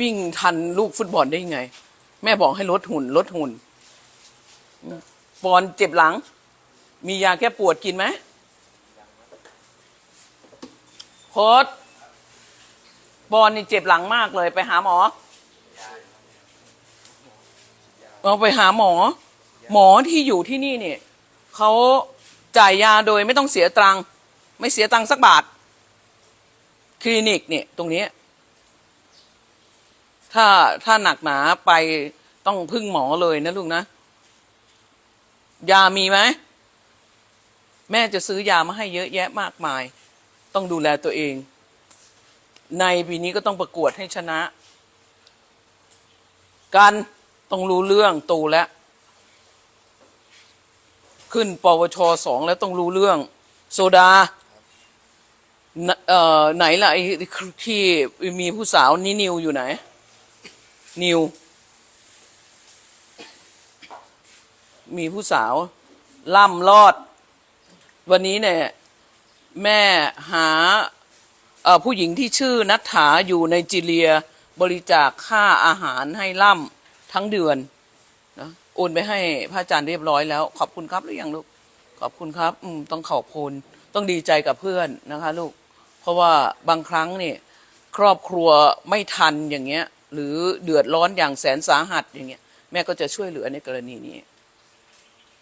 วิ่งทันลูกฟุตบอลได้ยังไง แม่บอกให้ลดหุ่นลดหุ่นบอลเจ็บหลัง มียาแก้ปวดกินไหมโค้ดบอลนี่เจ็บหลังมากเลย ไปหาหมอเอาไปหาหมอ หมอที่อยู่ที่นี่เนี่ยเขาจ่ายยาโดยไม่ต้องเสียตังค์ไม่เสียตังค์สักบาท คลินิกเนี่ย ตรงนี้ ถ้าถ้าหนักหนาไปต้องพึ่งหมอเลยนะลูกนะ ยามีไหม แม่จะซื้อยามาให้เยอะแยะมากมาย ต้องดูแลตัวเอง ในปีนี้ก็ต้องประกวดให้ชนะ กันต้องรู้เรื่องโตแล้ว ขึ้นปวชสองแล้วต้องรู้เรื่อง โซดาไหนล่ะไอ้ที่มีผู้สาวนี่นิวอยู่ไหน นิว มีผู้สาว ล่ำรอด วันนี้เนี่ย แม่หาผู้หญิงที่ชื่อนัทธาอยู่ในจีเรียบริจาคค่าอาหารให้ล่ำทั้งเดือนนะโอนไปให้พระอาจารย์เรียบร้อยแล้ว ขอบคุณครับหรือยังลูก ขอบคุณครับ อืมต้องขอบคุณต้องดีใจกับเพื่อนนะคะ ลูก เพราะว่าบางครั้งเนี่ยครอบครัวไม่ทันอย่างเงี้ย หรือเดือดร้อนอย่างแสนสาหัสอย่างเงี้ยแม่ก็จะช่วยเหลือในกรณีนี้